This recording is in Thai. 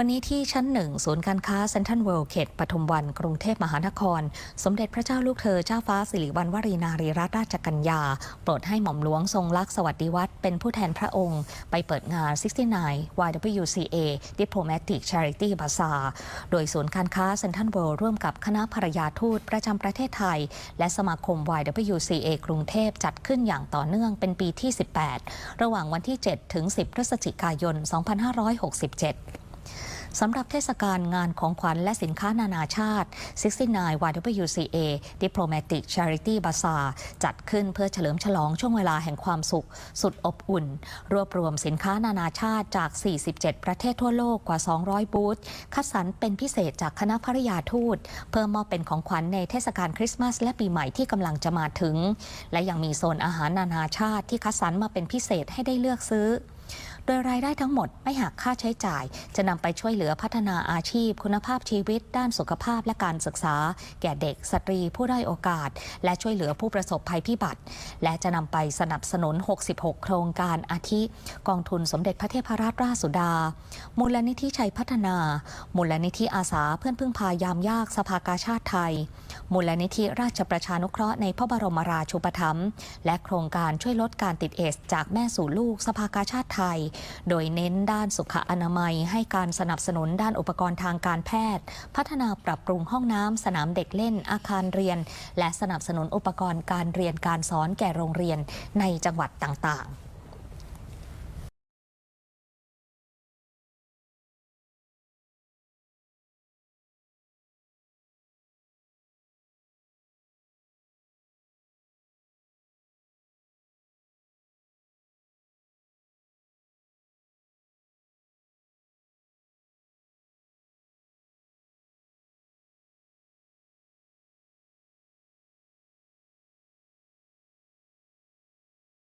วันนี้ที่ชั้นหนึ่งศูนย์การค้าเซ็นทรัลเวิลด์เขตปทุมวัน กรุงเทพมหานคร สมเด็จพระเจ้าลูกเธอเจ้าฟ้าสิริวัณวรีนารีรัตนราชกัญญา โปรดให้หม่อมหลวงทรงลักษณ์สวัสดิวัฒน์เป็นผู้แทนพระองค์ ไปเปิดงาน 69 YWCA Diplomatic Charity Bazaar โดยศูนย์การค้าเซ็นทรัลเวิลด์ร่วมกับคณะภรรยาทูตประจำประเทศไทย และสมาคม YWCA กรุงเทพจัดขึ้นอย่างต่อเนื่องเป็นปีที่ 18 ระหว่างวันที่ 7 ถึง 10 พฤศจิกายน 2567 สำหรับเทศกาลงานของขวัญและสินค้านานาชาติ 69 YWCA Diplomatic Charity Bazaar จัดขึ้นเพื่อเฉลิมฉลองช่วงเวลาแห่งความสุข สุดอบอุ่น รวบรวมสินค้านานาชาติจาก 47 ประเทศทั่วโลกกว่า 200 บูธ คัดสรรเป็นพิเศษจากคณะภริยาทูต เพื่อมอบเป็นของขวัญในเทศกาลคริสต์มาสและปีใหม่ที่กำลังจะมาถึง และยังมีโซนอาหารนานาชาติที่คัดสรรมาเป็นพิเศษให้ได้เลือกซื้อ โดยรายได้ทั้งหมดไม่หักค่าใช้จ่าย จะนำไปช่วยเหลือพัฒนาอาชีพ คุณภาพชีวิต ด้านสุขภาพและการศึกษา แก่เด็กสตรีผู้ด้อยโอกาส และช่วยเหลือผู้ประสบภัยพิบัติ และจะนำไปสนับสนุน 66 โครงการอาทิ กองทุนสมเด็จพระเทพรัตนราชสุดา มูลนิธิชัยพัฒนา มูลนิธิอาสาเพื่อนพึ่งพายามยากสภากาชาติไทย มูลนิธิราชประชานุเคราะห์ในพระบรมราชูปถัมภ์และโครงการช่วยลดการติดเอส จากแม่สู่ลูกสภากาชาติไทยโดยเน้นด้านสุขอนามัย ให้การสนับสนุนด้านอุปกรณ์ทางการแพทย์ พัฒนาปรับปรุงห้องน้ำสนามเด็กเล่นอาคารเรียน และสนับสนุนอุปกรณ์การเรียนการสอนแก่โรงเรียนในจังหวัดต่างๆ